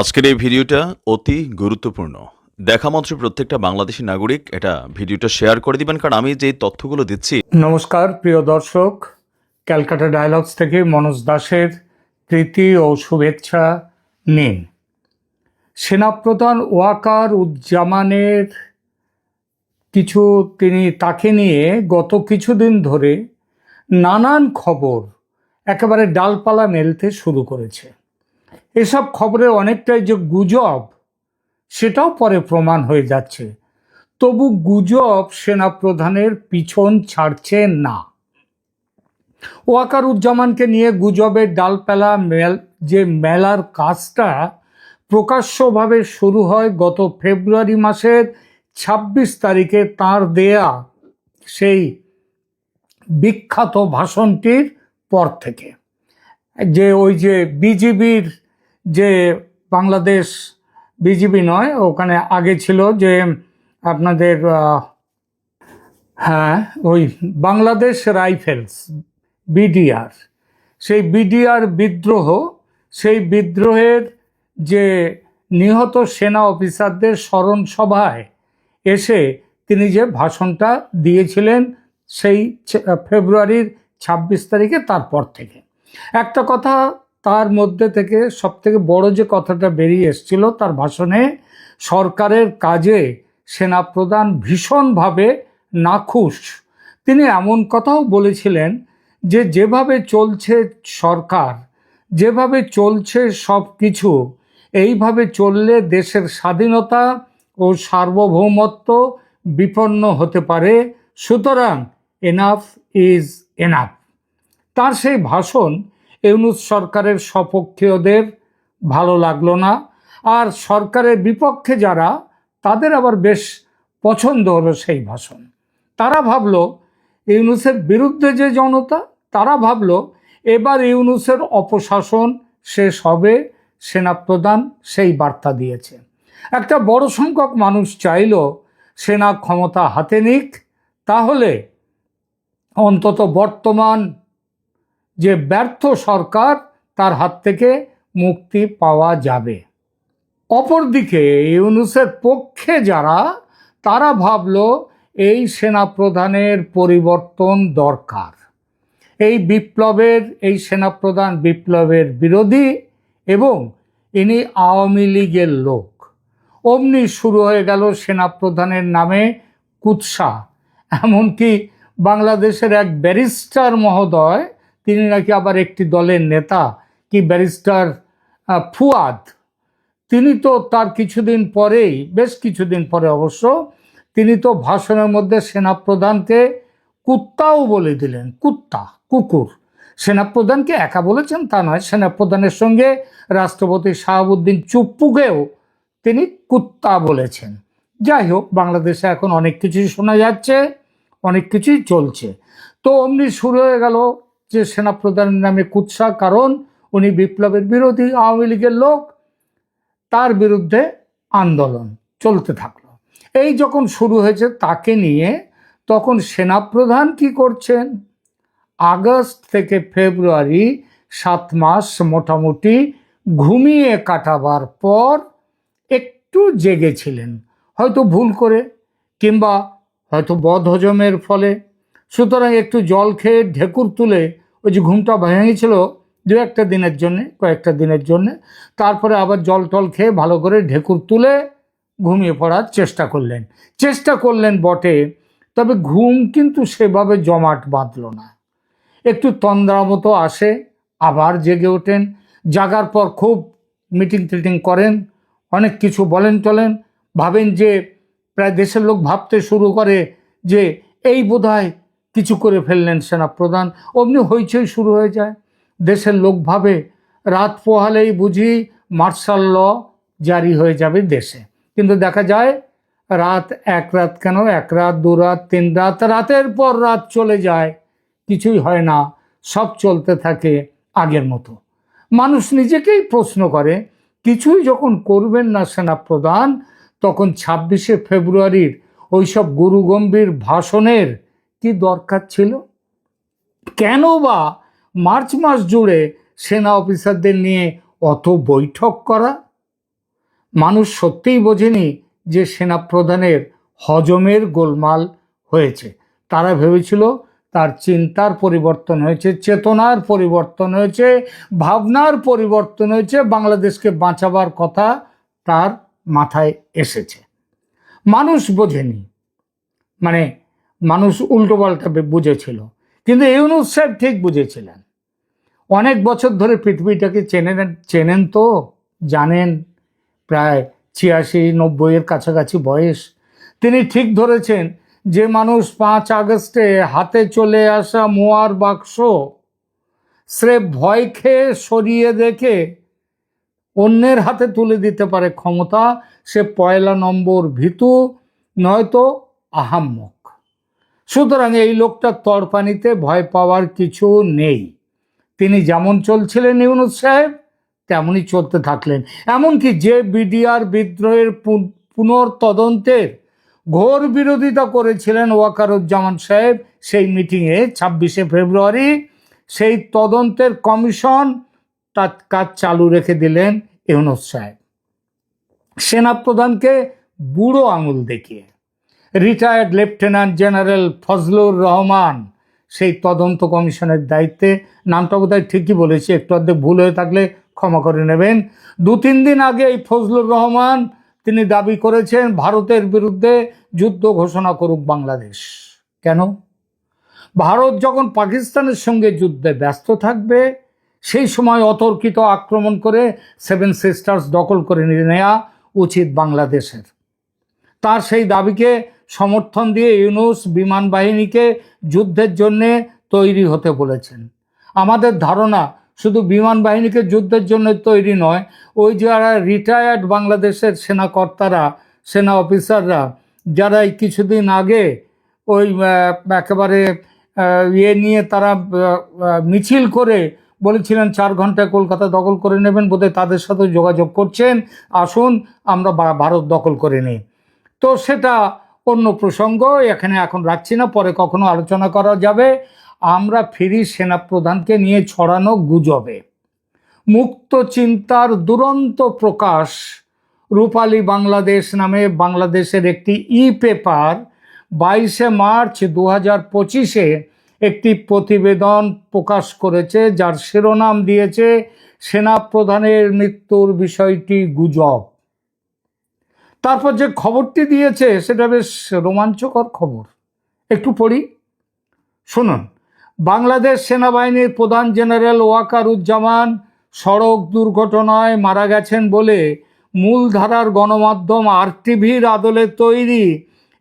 আজকের এই ভিডিওটা অতি গুরুত্বপূর্ণ। দেখা মাত্র প্রত্যেকটা বাংলাদেশি নাগরিক এটা ভিডিওটা শেয়ার করে দিবেন, কারণ আমি যে তথ্যগুলো দিচ্ছি। নমস্কার, প্রিয় দর্শক। ক্যালকাটা ডায়ালগস থেকে মনোজ দাসের প্রীতি ও শুভেচ্ছা নিন। সেনাপ্রধান ওয়াকার উজ্জামানের কিছু তিনি তাকে নিয়ে গত কিছুদিন ধরে নানান খবর একেবারে ডালপালা মেলতে শুরু করেছে। এসব খবরে অনেকটাই যে গুজব, সেটাও পরে প্রমাণ হয়ে যাচ্ছে। তবু গুজব সেনাপ্রধানের পিছন ছাড়ছে না। ওয়াকারুজ্জামানকে নিয়ে গুজবের ডালপালা মেল, যে মেলার কাজটা প্রকাশ্যভাবে শুরু হয় গত ফেব্রুয়ারি মাসের ছাব্বিশ তারিখে তার দেয়া সেই বিখ্যাত ভাষণটির পর থেকে। যে ওই যে বিজিবির যে বাংলাদেশ বিজিবি নয়, ওখানে আগে ছিল যে আপনাদের হ্যাঁ ওই বাংলাদেশ রাইফেলস, বিডিআর। সেই বিডিআর বিদ্রোহ, সেই বিদ্রোহের যে নিহত সেনা অফিসারদের স্মরণ সভায় এসে তিনি যে ভাষণটা দিয়েছিলেন সেই ফেব্রুয়ারির ছাব্বিশ তারিখে তারপর থেকে। একটা কথা তার মধ্যে থেকে সবথেকে বড় যে কথাটা বেরিয়ে এসেছিল, তার ভাষণে সরকারের কাজে সেনাপ্রধান ভীষণভাবে নাখুশ। তিনি এমন কথাও বলেছিলেন যে, যেভাবে চলছে সরকার, যেভাবে চলছে সব কিছু এইভাবে চললে দেশের স্বাধীনতা ও সার্বভৌমত্ব বিপন্ন হতে পারে, সুতরাং এনাফ ইজ এনাফ তার সেই ভাষণ ইউনুস সরকারের সপক্ষীয়দের ভালো লাগল না। আর সরকারের বিপক্ষে যারা, তাদের আবার বেশ পছন্দ হলো সেই ভাষণ। তারা ভাবলো, ইউনুসের বিরুদ্ধে যে জনতা, তারা ভাবলো, এবার ইউনুসের অপশাসন শেষ হবে, সেনাপ্রধান সেই বার্তা দিয়েছে। একটা বড় সংখ্যক মানুষ চাইল, সেনা ক্ষমতা হাতে নিক, তাহলে অন্তত বর্তমান যে ব্যর্থ সরকার তার হাত থেকে মুক্তি পাওয়া যাবে। অপরদিকে ইউনুসের পক্ষে যারা, তারা ভাবল এই সেনাপ্রধানের পরিবর্তন দরকার। এই বিপ্লবের, এই সেনাপ্রধান বিপ্লবের বিরোধী এবং ইনি আওয়ামী লীগের লোক। অমনি শুরু হয়ে গেল সেনাপ্রধানের নামে কুৎসা। এমনকি বাংলাদেশের এক ব্যারিস্টার মহোদয় তিনি নাকি আবার একটি দলের নেতা কি ব্যারিস্টার ফুয়াদ? তিনি তো তার কিছুদিন পরেই, বেশ কিছুদিন পরে অবশ্য, তিনি তো ভাষণের মধ্যে সেনাপ্রধানকে কুত্তাও বলে দিলেন, কুত্তা, কুকুর। সেনাপ্রধানকে একা বলেছেন তা নয়, সেনাপ্রধানের সঙ্গে রাষ্ট্রপতি শাহাবুদ্দিন চুপ্পুকেও তিনি কুত্তা বলেছেন। যাই হোক, বাংলাদেশে এখন অনেক কিছুই শোনা যাচ্ছে, অনেক কিছুই চলছে। তো অমনি শুরু হয়ে গেল যে সেনাপ্রধানের নামে কুৎসা, কারণ উনি বিপ্লবের বিরোধী আওয়ামী লীগের লোক, তার বিরুদ্ধে আন্দোলন চলতে থাকল। এই যখন শুরু হয়েছে তাকে নিয়ে, তখন সেনাপ্রধান কি করছেন? আগস্ট থেকে ফেব্রুয়ারি সাত মাস মোটামুটি ঘুমিয়ে কাটাবার পর একটু জেগেছিলেন হয়তো ভুল করে, কিংবা হয়তো বদহজমের ফলে। সুতরাং একটু জল খেয়ে ঢেকুর তুলে ওই যে ঘুমটা ভেঙেছিল দু একটা দিনের জন্যে, কয়েকটা দিনের জন্যে। তারপরে আবার জল টল খেয়ে ভালো করে ঢেকুর তুলে ঘুমিয়ে পড়ার চেষ্টা করলেন। চেষ্টা করলেন বটে, তবে ঘুম কিন্তু সেভাবে জমাট বাঁধল না। একটু তন্দ্রা মতো আসে, আবার জেগে ওঠেন। জাগার পর খুব মিটিং টিটিং করেন, অনেক কিছু বলেন টলেন। ভাবেন যে প্রায় দেশের লোক ভাবতে শুরু করে যে, এই বোধহয় কিছু করে ফেললেন সেনাপ্রধান। অমনি হইচই শুরু হয়ে যায়। দেশের লোক ভাবে, রাত পোহালেই বুঝি মার্শাল ল জারি হয়ে যাবে দেশে। কিন্তু দেখা যায়, রাত এক রাত কেন? এক রাত, দু রাত, তিন রাত, রাতের পর রাত চলে যায়। কিছুই হয় না। সব চলতে থাকে আগের মতো। মানুষ নিজেকেই প্রশ্ন করে, কিছুই যখন করবেন না সেনাপ্রধান, তখন ছাব্বিশে ফেব্রুয়ারির ওইসব গুরুগম্ভীর ভাষণের কি দরকার ছিল? কেন বা মার্চ মাস জুড়ে সেনা অফিসারদের নিয়ে অত বৈঠক করা? মানুষ সত্যিই বোঝেনি যে সেনাপ্রধানের হজমের গোলমাল হয়েছে। তারা ভেবেছিল তার চিন্তার পরিবর্তন হয়েছে, চেতনার পরিবর্তন হয়েছে, ভাবনার পরিবর্তন হয়েছে, বাংলাদেশকে বাঁচাবার কথা তার মাথায় এসেছে। মানুষ বোঝেনি। মানে মানুষ উল্টোপাল্টা বুঝেছিল। কিন্তু ইউনুস সাহেব ঠিক বুঝেছিলেন। অনেক বছর ধরে পৃথিবীটাকে চেনেন চেনেন তো, জানেন, প্রায় ছিয়াশি, নব্বইয়ের কাছাকাছি বয়স। তিনি ঠিক ধরেছেন যে মানুষ পাঁচ আগস্টে হাতে চলে আসা মোয়ার বাক্স স্রেফ ভয় খেয়ে সরিয়ে দেখে অন্যের হাতে তুলে দিতে পারে ক্ষমতা, সে পয়লা নম্বর ভীতু, নয়তো আহাম্মক। সুতরাং এই লোকটার তরপানিতে ভয় পাওয়ার কিছু নেই। তিনি যেমন চলছিলেন ইউনুস সাহেব তেমনই চলতে থাকলেন। এমনকি যে বিডিআর বিদ্রোহের পুনর্তদন্তের ঘোর বিরোধিতা করেছিলেন ওয়াকারুজ্জামান সাহেব, সেই মিটিংয়ে ছাব্বিশে ফেব্রুয়ারি সেই তদন্তের কমিশন তার কাজ চালু রেখে দিলেন ইউনুস সাহেব। সেনাপ্রধানকে বুড়ো আঙুল দেখিয়ে। Retired lieutenant general Fazlur Rahman, সেই তদন্ত কমিশনের দায়িত্বে। নামটা বোধহয় ঠিকই বলেছি, একটু অর্ধেক ভুল হয়ে থাকলে ক্ষমা করে নেবেন। দু তিন দিন আগে এই ফজলুর রহমান, তিনি দাবি করেছেন ভারতের বিরুদ্ধে যুদ্ধ ঘোষণা করুক বাংলাদেশ। কেন? ভারত যখন পাকিস্তানের সঙ্গে যুদ্ধে ব্যস্ত থাকবে, সেই সময় অতর্কিত আক্রমণ করে সেভেন সিস্টার্স দখল করে নেওয়া উচিত বাংলাদেশের। তার সেই দাবিকে সমর্থন দিয়ে ইউনুস বিমান বাহিনীকে যুদ্ধের জন্যে তৈরি হতে বলেছেন। আমাদের ধারণা শুধু বিমান বাহিনীকে যুদ্ধের জন্য তৈরি নয়, ওই যারা রিটায়ার্ড বাংলাদেশের সেনাকর্তারা, সেনা অফিসাররা যারা কিছুদিন আগে ওই একেবারে ইয়ে নিয়ে তারা মিছিল করে বলেছিলেন, চার ঘন্টায় কলকাতা দখল করে নেবেন বোধহয় তাদের সাথে যোগাযোগ করছেন, আসুন, আমরা ভারত দখল করে নিই। তো সেটা অন্য প্রসঙ্গ এখানে এখন রাখছি না, পরে কখনো আলোচনা করা যাবে। আমরা ফিরি সেনাপ্রধানকে নিয়ে ছড়ানো গুজবে। মুক্ত চিন্তার দুরন্ত প্রকাশ, রূপালী বাংলাদেশ নামে বাংলাদেশের একটি ই পেপার বাইশে মার্চ দু হাজার পঁচিশে একটি প্রতিবেদন প্রকাশ করেছে, যার শিরোনাম দিয়েছে, সেনাপ্রধানের মৃত্যুর বিষয়টি গুজব। তারপর যে খবরটি দিয়েছে, সেটা বেশ রোমাঞ্চকর খবর। একটু পড়ি। শুনুন। বাংলাদেশ সেনাবাহিনীর প্রধান জেনারেল ওয়াকারুজ্জামান, সড়ক দুর্ঘটনায় মারা গেছেন বলে মূলধারার গণমাধ্যম আরটিভির আদলে তৈরি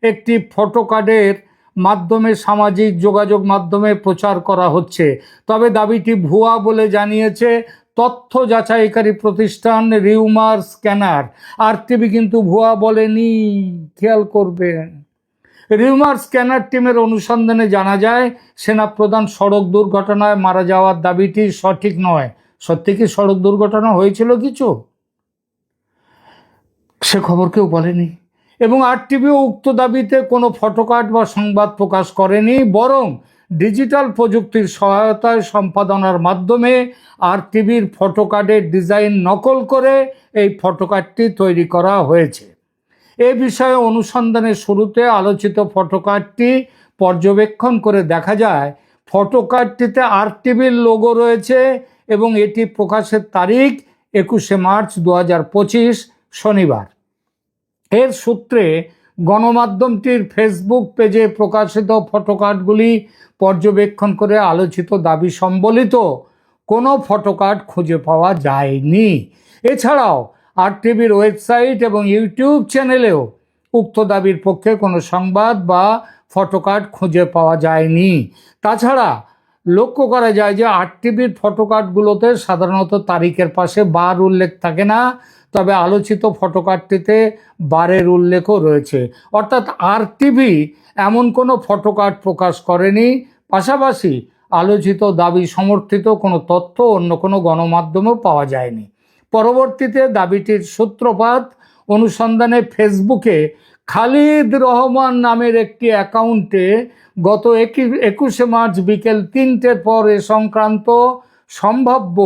একটি ফটোকার্ডের মাধ্যমে সামাজিক যোগাযোগ মাধ্যমে প্রচার করা হচ্ছে। তবে দাবিটি ভুয়া বলে জানিয়েছে তথ্য যাচাইকারী প্রতিষ্ঠান রিউমার স্ক্যানার। আর টিভি কিন্তু ভুয়া বলেনি, খেয়াল করবেন। রিউমার স্ক্যানার টিমের অনুসন্ধানে জানা যায়, সেনাপ্রধান সড়ক দুর্ঘটনায় মারা যাওয়ার দাবিটি সঠিক নয়। সত্যি কি সড়ক দুর্ঘটনা হয়েছিল কিছু? সে খবর কেউ বলেনি। এবং আর টিভিও উক্ত দাবিতে কোনো ফটোকার্ড বা সংবাদ প্রকাশ করেনি, বরং ডিজিটাল প্রযুক্তির সহায়তায় সম্পাদনার মাধ্যমে আর টিভির ফটোকার্ডের ডিজাইন নকল করে এই ফটোকার্ডটি তৈরি করা হয়েছে। এ বিষয়ে অনুসন্ধানের শুরুতে আলোচিত ফটোকার্ডটি পর্যবেক্ষণ করে দেখা যায় ফটোকার্ডটিতে আর টিভির লোগো রয়েছে এবং এটি প্রকাশের তারিখ একুশে মার্চ দু হাজার পঁচিশ, শনিবার। এর সূত্রে গণমাধ্যমটির ফেসবুক পেজে প্রকাশিত ফটোকার্ডগুলি পর্যবেক্ষণ করে আলোচিত দাবি সম্বলিত কোনো ফটোকার্ড খুঁজে পাওয়া যায়নি। এছাড়াও আর টিভির ওয়েবসাইট এবং ইউটিউব চ্যানেলেও উক্ত দাবির পক্ষে কোনো সংবাদ বা ফটোকার্ড খুঁজে পাওয়া যায়নি। তাছাড়া, লক্ষ্য করা যায় যে আর টিভির ফটোকার্ডগুলোতে সাধারণত তারিখের পাশে বার উল্লেখ থাকে না, তবে আলোচিত ফটোকার্ডটিতে বারের উল্লেখও রয়েছে। অর্থাৎ আর টিভি এমন কোনো ফটোকার্ড প্রকাশ করেনি পাশাপাশি আলোচিত দাবি সমর্থিত কোনো তথ্য অন্য কোনো গণমাধ্যমেও পাওয়া যায়নি। পরবর্তীতে দাবিটির সূত্রপাত অনুসন্ধানে ফেসবুকে খালিদ রহমান নামের একটি অ্যাকাউন্টে গত একুশে মার্চ বিকেল তিনটের পর এ সংক্রান্ত সম্ভাব্য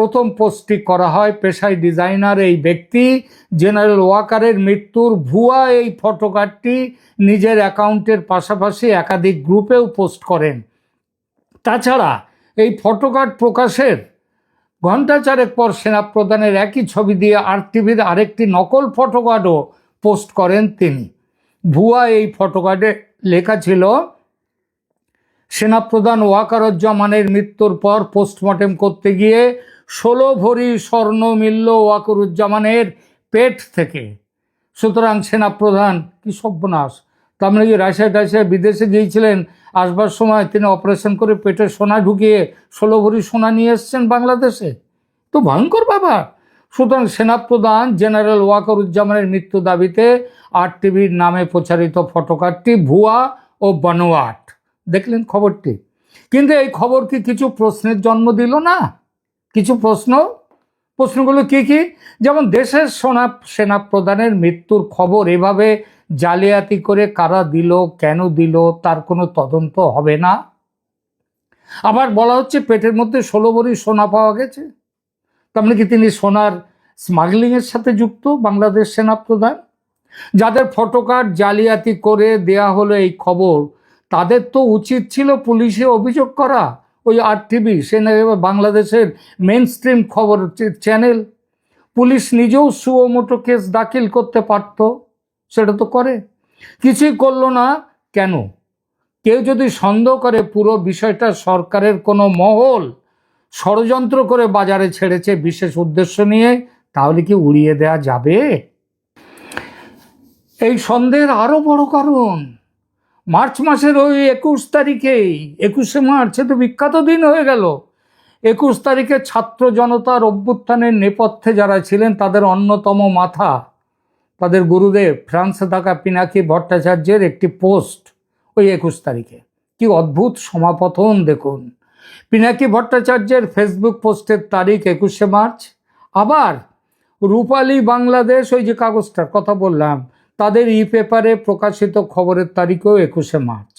প্রথম পোস্টটি করা হয় পেশায় ডিজাইনার এই ব্যক্তি। জেনারেল ওয়াকারের মৃত্যুর ভুয়া এই ফটোকার্ডটি নিজের অ্যাকাউন্টের পাশাপাশি একাধিক গ্রুপেও পোস্ট করেন। তাছাড়া এই ফটোকার্ড প্রকাশের ঘণ্টা চারেক পর সেনাপ্রধানের একই ছবি দিয়ে আর টিভির আরেকটি নকল ফটোকার্ডও পোস্ট করেন তিনি। ভুয়া এই ফটোকার্ডে লেখা ছিল, সেনাপ্রধান ওয়াকারুজ্জামানের মৃত্যুর পর পোস্টমর্টেম করতে গিয়ে ষোলো ভরি স্বর্ণ মিলল ওয়াকারুজ্জামানের পেট থেকে। সুতরাং সেনাপ্রধান, কি সর্বনাশ? তার মানে কি রাশিয়া টাশিয়া বিদেশে গিয়েছিলেন, আসবার সময় তিনি অপারেশন করে পেটে সোনা ঢুকিয়ে ষোলো ভরি সোনা নিয়ে এসছেন বাংলাদেশে? তো ভয়ঙ্কর ব্যাপার। সুতরাং সেনাপ্রধান, জেনারেল ওয়াকারুজ্জামানের মৃত্যু দাবিতে আর টিভির নামে প্রচারিত ফটোকার্ডটি ভুয়া ও বানোয়াট। দেখলেন খবরটি? কিন্তু এই খবর কি কিছু প্রশ্নের জন্ম দিল না? কিছু প্রশ্ন? প্রশ্নগুলো কি কি? যেমন দেশের সোনা সেনাপ্রধানের মৃত্যুর খবর এভাবে জালিয়াতি করে কারা দিল, কেন দিল, তার কোনো তদন্ত হবে না। আবার বলা হচ্ছে পেটের মধ্যে ষোলো ভরি সোনা পাওয়া গেছে। তার মানে কি তিনি সোনার স্মাগলিংয়ের সাথে যুক্ত, বাংলাদেশ সেনাপ্রধান যাদের ফটোকার্ড জালিয়াতি করে দেয়া হলো এই খবর, তাদের তো উচিত ছিল পুলিশে অভিযোগ করা। ওই আর টিভি সে বাংলাদেশের মেন স্ট্রিম খবর চ্যানেল পুলিশ নিজেও সুমোটো কেস দাখিল করতে পারত, সেটা তো করে। কিছুই করল না, কেন? কেউ যদি সন্দেহ করে পুরো বিষয়টা সরকারের কোনো মহল, ষড়যন্ত্র করে বাজারে ছেড়েছে বিশেষ উদ্দেশ্য নিয়ে, তাহলে কি উড়িয়ে দেয়া যাবে? এই সন্দেহের আরও বড় কারণ। মার্চ মাসের ওই একুশ তারিখেই একুশে মার্চ, এ তো বিখ্যাত দিন হয়ে গেল। একুশ তারিখে ছাত্র জনতার অভ্যুত্থানের নেপথ্যে যারা ছিলেন, তাদের অন্যতম মাথা, তাদের গুরুদেব ফ্রান্সে থাকা পিনাকি ভট্টাচার্যের একটি পোস্ট ওই একুশ তারিখে। কি অদ্ভুত সমাপতন, দেখুন। পিনাকি ভট্টাচার্যের ফেসবুক পোস্টের তারিখ একুশে মার্চ। আবার রূপালী বাংলাদেশ, ওই যে কাগজটার কথা বললাম তাদের ই পেপারে প্রকাশিত খবরের তারিখও একুশে মার্চ।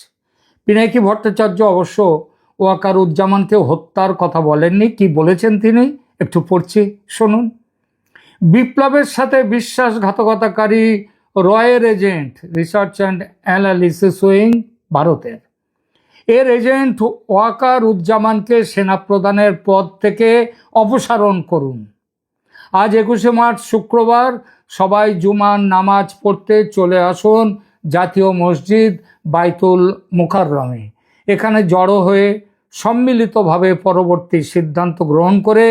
পিনাকি ভট্টাচার্য অবশ্য ওয়াকারুজ্জামানকে হত্যার কথা বলেননি। কি বলেছেন তিনি? একটু পড়ছি, শুনুন। বিপ্লবের সাথে বিশ্বাসঘাতকতাকারী রয়ের agent, research and analysis wing, ভারতের। এর এজেন্ট ওয়াকার উজ্জামানকে সেনাপ্রধানের পদ থেকে অপসারণ করুন। আজ একুশে মার্চ, শুক্রবার সবাই জুমার নামাজ পড়তে চলে আসুন জাতীয় মসজিদ বাইতুল মুখাররমে এখানে জড়ো হয়ে সম্মিলিতভাবে পরবর্তী সিদ্ধান্ত গ্রহণ করে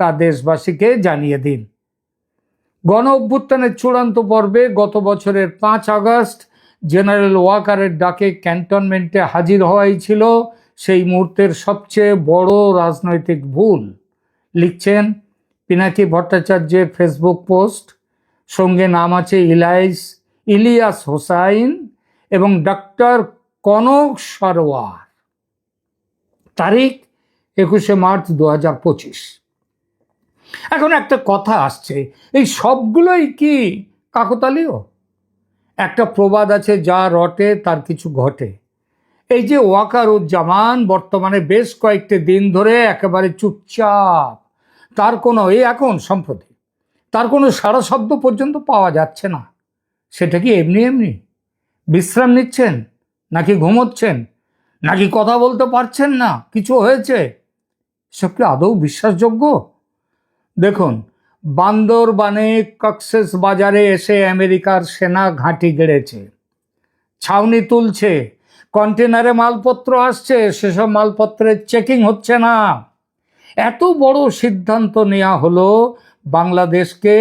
তা দেশবাসীকে জানিয়ে দিন। গণ অভ্যুত্থানের চূড়ান্ত পর্বে গত বছরের পাঁচ আগস্ট জেনারেল ওয়াকারের ডাকে ক্যান্টনমেন্টে হাজির হওয়াই ছিল সেই মুহূর্তের সবচেয়ে বড় রাজনৈতিক ভুল, লিখছেন পিনাকি ভট্টাচার্যের ফেসবুক পোস্ট। সঙ্গে নাম আছে ইলাইস ইলিয়াস হোসাইন এবং ডক্টর কনক সরোয়ার তারিখ একুশে মার্চ দু হাজার পঁচিশ। এখন একটা কথা আসছে, এই সবগুলোই কি কাকতালীয়? একটা প্রবাদ আছে, যা রটে, তার কিছু ঘটে। এই যে ওয়াকারুজ্জামান বর্তমানে বেশ কয়েকটি দিন ধরে একেবারে চুপচাপ, তার কোনো এই এখন সম্প্রতি তার কোনো সারা শব্দ পর্যন্ত পাওয়া যাচ্ছে না। সেটা কি এমনি এমনি? বিশ্রাম নিচ্ছেন? নাকি ঘুমোচ্ছেন? নাকি কথা বলতে পারছেন না? কিছু হয়েছে? সব কি আদৌ বিশ্বাসযোগ্য? দেখুন, বান্দরবানে কক্সেস বাজারে এসে আমেরিকার সেনা ঘাঁটি গেড়েছে। ছাউনি তুলছে। কন্টেনারে মালপত্র আসছে। সেসব মালপত্রের চেকিং হচ্ছে না। এত বড় সিদ্ধান্ত নেওয়া হলো বাংলাদেশকে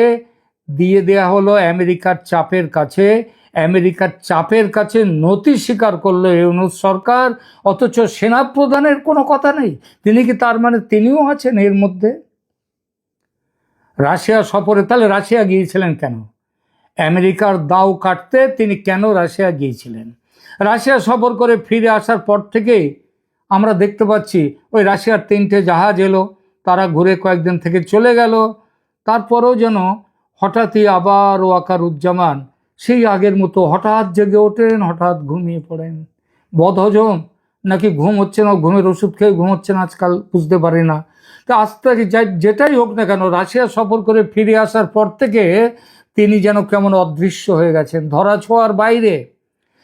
দিয়ে দেয়া হলো আমেরিকার চাপের কাছে। আমেরিকার চাপের কাছে নথি স্বীকার করল ইউনুস সরকার, অথচ সেনাপ্রধানের কোনো কথা নেই। তিনি কি তার মানে তিনিও আছেন এর মধ্যে? রাশিয়া সফরে তাহলে রাশিয়া গিয়েছিলেন কেন? আমেরিকার দাও কাটতে তিনি কেন রাশিয়া গিয়েছিলেন? রাশিয়া সফর করে ফিরে আসার পর থেকেই আমরা দেখতে পাচ্ছি ওই রাশিয়ার তিনটে জাহাজ এলো, তারা ঘুরে কয়েকদিন থেকে চলে গেল। তারপরেও যেন হঠাৎই আবার ওয়াকারুজ্জামান সেই আগের মতো হঠাৎ জেগে ওঠেন, হঠাৎ ঘুমিয়ে পড়েন। বদহজম নাকি ঘুম হচ্ছে না? ঘুমের ওষুধ খেয়ে ঘুম হচ্ছে না আজকাল? বুঝতে পারি না। তা আস্তে যেটাই হোক না কেন, রাশিয়া সফর করে ফিরে আসার পর থেকে তিনি যেন কেমন অদৃশ্য হয়ে গেছেন। ধরা ছোঁয়ার বাইরে।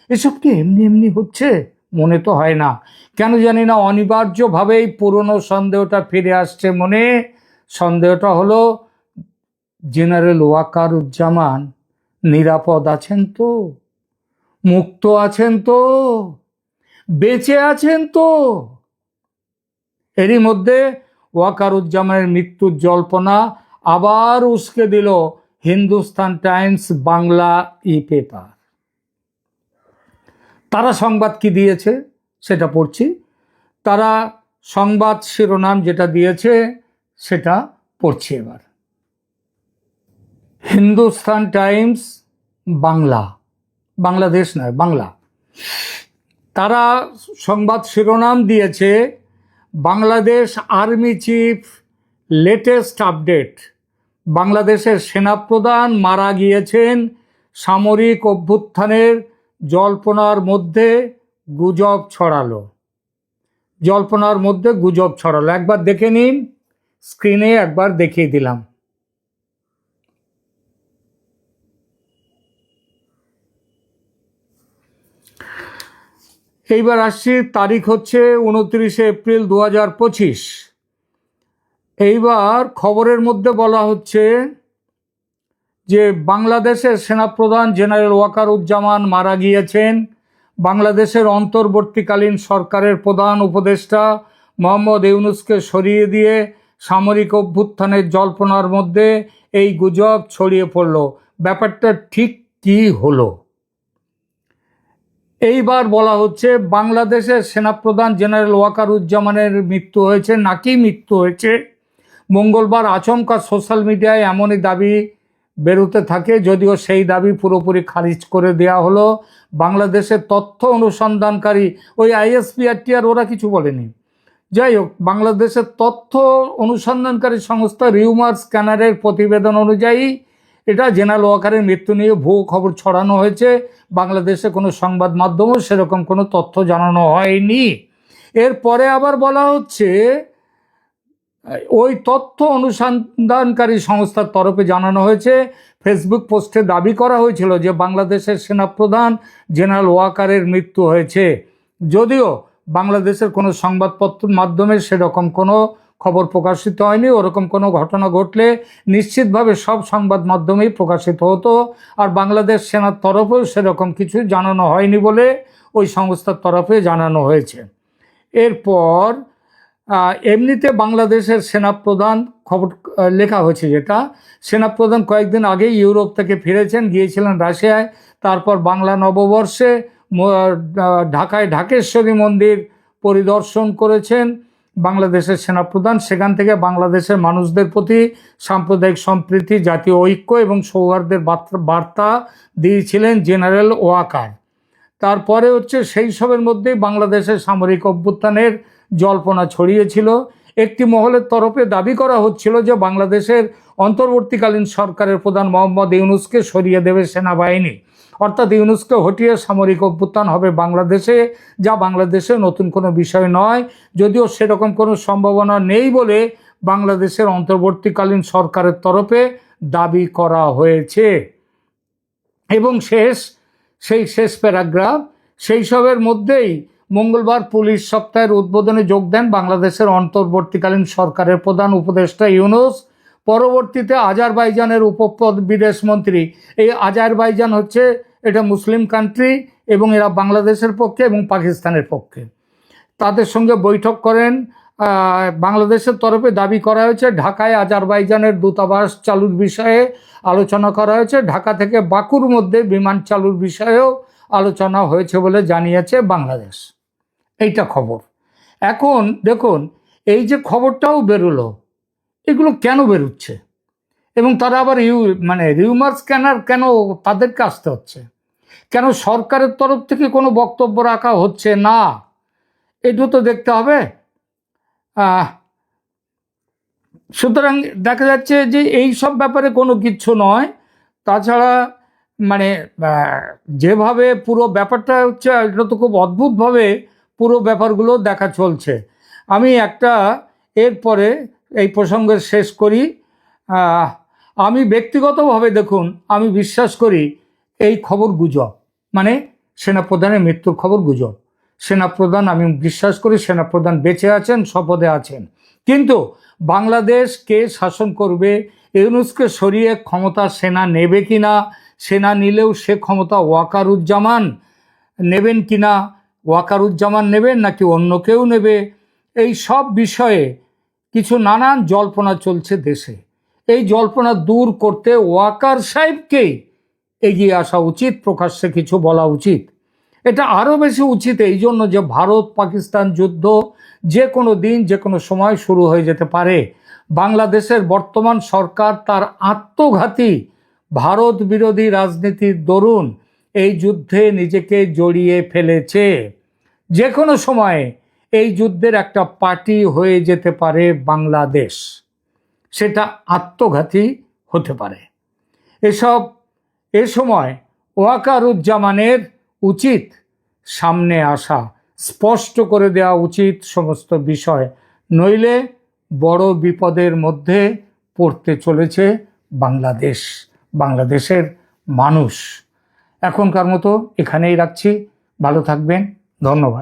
এসব কি এমনি এমনি হচ্ছে? মনে তো হয় না। কেন জানি না, অনিবার্যভাবেই পুরনো সন্দেহটা ফিরে আসছে মনে। সন্দেহটা হলো জেনারেল ওয়াকারুজ্জামান, নিরাপদ আছেন তো? মুক্ত আছেন তো? বেঁচে আছেন তো? এরই মধ্যে ওয়াকারুজ্জামানের মৃত্যুর জল্পনা আবার উস্কে দিল Hindustan Times Bangla e paper. তারা সংবাদ কি দিয়েছে সেটা পড়ছি। তারা সংবাদ শিরোনাম যেটা দিয়েছে সেটা পড়ছি এবার। হিন্দুস্তান টাইমস, বাংলা। বাংলাদেশ নয়, বাংলা। তারা সংবাদ শিরোনাম দিয়েছে, Bangladesh army chief latest update. বাংলাদেশের সেনাপ্রধান মারা গিয়েছেন, সামরিক অভ্যুত্থানের জল্পনার মধ্যে গুজব ছড়ালো। জল্পনার মধ্যে গুজব ছড়ালো। একবার দেখে নিন, স্ক্রিনে একবার দেখিয়ে দিলাম। এইবার আসছি, তারিখ হচ্ছে উনত্রিশে এপ্রিল দু হাজার পঁচিশ। এইবার খবরের মধ্যে বলা হচ্ছে যে বাংলাদেশের সেনাপ্রধান জেনারেল ওয়াকারুজ্জামান মারা গিয়েছেন। বাংলাদেশের অন্তর্বর্তীকালীন সরকারের প্রধান উপদেষ্টা মোহাম্মদ ইউনুসকে সরিয়ে দিয়ে সামরিক অভ্যুত্থানের জল্পনার মধ্যে এই গুজব ছড়িয়ে পড়ল। ব্যাপারটা ঠিক কী হলো? এইবার বলা হচ্ছে বাংলাদেশের সেনাপ্রধান জেনারেল ওয়াকারুজ্জামানের মৃত্যু হয়েছে, নাকি মৃত্যু হয়েছে? মঙ্গলবার আচমকা সোশ্যাল মিডিয়ায় এমনই দাবি বেরোতে থাকে, যদিও সেই দাবি পুরোপুরি খারিজ করে দেয়া হলো। বাংলাদেশের তথ্য অনুসন্ধানকারী ওই আইএসপিআরটি আর ওরা কিছু বলেনি। যাই হোক, বাংলাদেশের তথ্য অনুসন্ধানকারী সংস্থা রিউমার স্ক্যানারের প্রতিবেদন অনুযায়ী এটা জেনারেল ওয়াকারের মৃত্যু নিয়ে ভুয়ো খবর ছড়ানো হয়েছে। বাংলাদেশে কোনো সংবাদ মাধ্যমও সেরকম কোনো তথ্য জানানো হয়নি। এরপরে আবার বলা হচ্ছে, ওই তথ্য অনুসন্ধানকারী সংস্থার তরফে জানানো হয়েছে, ফেসবুক পোস্টে দাবি করা হয়েছিল যে বাংলাদেশের সেনাপ্রধান জেনারেল ওয়াকারের মৃত্যু হয়েছে। যদিও বাংলাদেশের কোনো সংবাদপত্র মাধ্যমে সেরকম কোনো খবর প্রকাশিত হয়নি। ওরকম কোনো ঘটনা ঘটলে নিশ্চিতভাবে সব সংবাদ মাধ্যমেই প্রকাশিত হতো। আর বাংলাদেশ সেনার তরফেও সেরকম কিছু জানানো হয়নি বলে ওই সংস্থার তরফে জানানো হয়েছে। এরপর এমনিতে বাংলাদেশের সেনাপ্রধান খবর লেখা হয়েছে যেটা, সেনাপ্রধান কয়েকদিন আগে ইউরোপ থেকে ফিরেছেন, গিয়েছিলেন রাশিয়ায়। তারপর বাংলা নববর্ষে ঢাকায় ঢাকেশ্বরী মন্দির পরিদর্শন করেছেন। বাংলাদেশের সেনাপ্রধান, সেখান থেকে বাংলাদেশের মানুষদের প্রতি সাম্প্রদায়িক সম্প্রীতি, জাতীয় ঐক্য এবং সৌহার্দ্যের বার্তা- দিয়েছিলেন জেনারেল ওয়াকার। তারপরে হচ্ছে সেই সবের মধ্যেই বাংলাদেশের সামরিক অভ্যুত্থানের জল্পনা ছড়িয়েছিল। একটি মহলের তরফে দাবি করা হচ্ছিল যে বাংলাদেশের অন্তর্বর্তীকালীন সরকারের প্রধান মোহাম্মদ ইউনুসকে সরিয়ে দেবে সেনাবাহিনী। অর্থাৎ ইউনুসকে হটিয়ে সামরিক অভ্যুত্থান হবে বাংলাদেশে, যা বাংলাদেশে নতুন কোনো বিষয় নয়। যদিও সেরকম কোনো সম্ভাবনা নেই বলে বাংলাদেশের অন্তর্বর্তীকালীন সরকারের তরফে দাবি করা হয়েছে। এবং শেষ, সেই শেষ প্যারাগ্রাফ, সেই সবের মধ্যেই মঙ্গলবার পুলিশ সপ্তাহের উদ্বোধনে যোগ দেন বাংলাদেশের অন্তর্বর্তীকালীন সরকারের প্রধান উপদেষ্টা ইউনুস। পরবর্তীতে আজারবাইজানের উপপদ বিদেশ মন্ত্রী, এই আজারবাইজান হচ্ছে এটা মুসলিম কান্ট্রি এবং এরা বাংলাদেশের পক্ষে এবং পাকিস্তানের পক্ষে। তাদের সঙ্গে বৈঠক করেন বাংলাদেশের তরফে দাবি করা হয়েছে, ঢাকায় আজারবাইজানের দূতাবাস চালুর বিষয়ে আলোচনা করা হয়েছে। ঢাকা থেকে বাকুর মধ্যে বিমান চালুর বিষয়েও আলোচনা হয়েছে বলে জানিয়েছে বাংলাদেশ। এইটা খবর। এখন দেখুন, এই যে খবরটাও বেরোলো, এগুলো কেন বেরোচ্ছে? এবং তারা আবার ইউ মানে রিউমার স্ক্যানার কেন তাদেরকে আসতে হচ্ছে? কেন সরকারের তরফ থেকে কোনো বক্তব্য রাখা হচ্ছে না? এটা তো দেখতে হবে। সুতরাং দেখা যাচ্ছে যে এই সব ব্যাপারে কোনো কিচ্ছু নয়। তাছাড়া মানে যেভাবে পুরো ব্যাপারটা হচ্ছে, এটা তো খুব অদ্ভুতভাবে পুরো ব্যাপারগুলো দেখা চলছে। আমি একটা এরপরে এই প্রসঙ্গে শেষ করি। আমি ব্যক্তিগতভাবে দেখুন, আমি বিশ্বাস করি এই খবর গুজব। মানে সেনাপ্রধানের মৃত্যুর খবর গুজব। সেনাপ্রধান, আমি বিশ্বাস করি সেনাপ্রধান বেঁচে আছেন, শপথে আছেন। কিন্তু বাংলাদেশ কে শাসন করবে, ইউনুসকে সরিয়ে ক্ষমতা সেনা নেবে কিনা, সেনা নিলেও সে ক্ষমতা ওয়াকারুজ্জামান নেবেন কিনা, ওয়াকারুজ্জামান নেবেন নাকি অন্য কেউ নেবে, এই সব বিষয়ে কিছু নানান জল্পনা চলছে দেশে। এই জল্পনা দূর করতে ওয়াকার সাহেবকেই এগিয়ে আসা উচিত, প্রকাশ্যে কিছু বলা উচিত। এটা আরও বেশি উচিত এই জন্য যে ভারত পাকিস্তান যুদ্ধ যে কোনো দিন, যে কোনো সময় শুরু হয়ে যেতে পারে। বাংলাদেশের বর্তমান সরকার তার আত্মঘাতী ভারত বিরোধী রাজনীতির দরুন এই যুদ্ধে নিজেকে জড়িয়ে ফেলেছে। যে কোনো সময়ে এই যুদ্ধের একটা পার্টি হয়ে যেতে পারে বাংলাদেশ। সেটা আত্মঘাতী হতে পারে। এসব এ সময় ওয়াকারুজ্জামানের উচিত সামনে আসা, স্পষ্ট করে দেওয়া উচিত সমস্ত বিষয়। নইলে বড় বিপদের মধ্যে পড়তে চলেছে বাংলাদেশ, বাংলাদেশের মানুষ। এখনকার মতো এখানেই রাখছি। ভালো থাকবেন। ধন্যবাদ।